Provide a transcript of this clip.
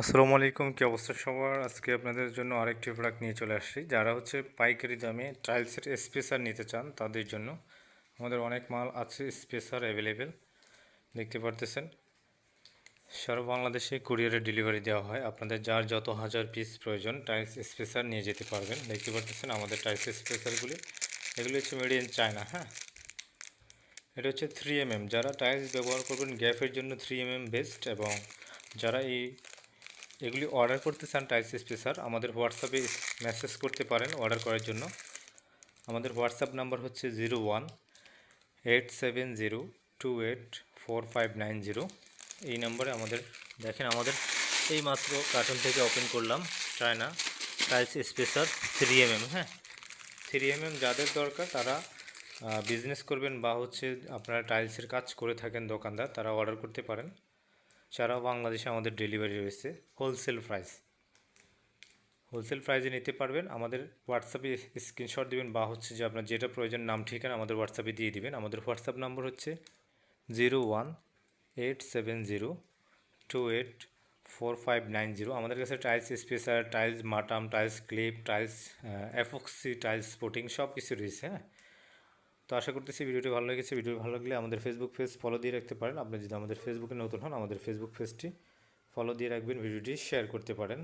আসসালামু আলাইকুম, কী অবস্থা সবার? আজকে আপনাদের জন্য আরেকটি প্রোডাক্ট নিয়ে চলে আসছি, যারা হচ্ছে পাইকারি দামে টাইলসের স্পেসার নিতে চান তাদের জন্য। আমাদের অনেক মাল আছে স্পেসার অ্যাভেলেবেল দেখতে পারতেছেন। সারা বাংলাদেশে কুরিয়ারে ডেলিভারি দেওয়া হয়। আপনাদের যার যত হাজার পিস প্রয়োজন টাইলস স্পেসার নিয়ে যেতে পারবেন। দেখতে পারতেছেন আমাদের টাইলস স্পেসারগুলি এগুলি হচ্ছে মেড ইন চায়না হ্যাঁ? এটা হচ্ছে থ্রি এমএম যারা টাইলস ব্যবহার করবেন গ্যাপের জন্য থ্রি এমএম বেস্ট এবং যারা এই এগুলি অর্ডার করতে চান টাইলস স্পেসার আমাদের হোয়াটসঅ্যাপে মেসেজ করতে পারেন অর্ডার করার জন্য। আমাদের হোয়াটসঅ্যাপ নাম্বার হচ্ছে zero one eight seven zero two eight four five nine zero এই নম্বরে আমাদের, দেখেন আমাদের এই মাত্র কার্টুন থেকে ওপেন করলাম China tiles spacer three MM হ্যাঁ? থ্রি এমএম যাদের দরকার, তারা বিজনেস করবেন বা হচ্ছে আপনারা টাইলসের কাজ করে থাকেন দোকানদার, তারা অর্ডার করতে পারেন। সারা বাংলাদেশে আমাদের ডেলিভারি রয়েছে হোলসেল প্রাইস হোলসেল প্রাইসে নিতে পারবেন, আমাদের হোয়াটসঅ্যাপে স্ক্রিনশট দিবেন বা হচ্ছে যে আপনার যেটা প্রয়োজন নাম, ঠিকানা আমাদের হোয়াটসঅ্যাপে দিয়ে দিবেন। আমাদের হোয়াটসঅ্যাপ নম্বর হচ্ছে zero one eight seven zero two eight four five nine zero আমাদের কাছে tiles spacer tiles মাটাম tiles clip tiles epoxy tiles sporting সব কিছু রয়েছে হ্যাঁ? তো আশা করতেছি ভিডিওটি ভালো লেগেছে। ভিডিও ভালো লাগলে আমাদের ফেসবুক পেজ ফলো দিয়ে রাখতে পারেন। আপনি যদি আমাদের ফেসবুকে নতুন হন, আমাদের ফেসবুক পেজটি ফলো দিয়ে রাখবেন, ভিডিওটি শেয়ার করতে পারেন।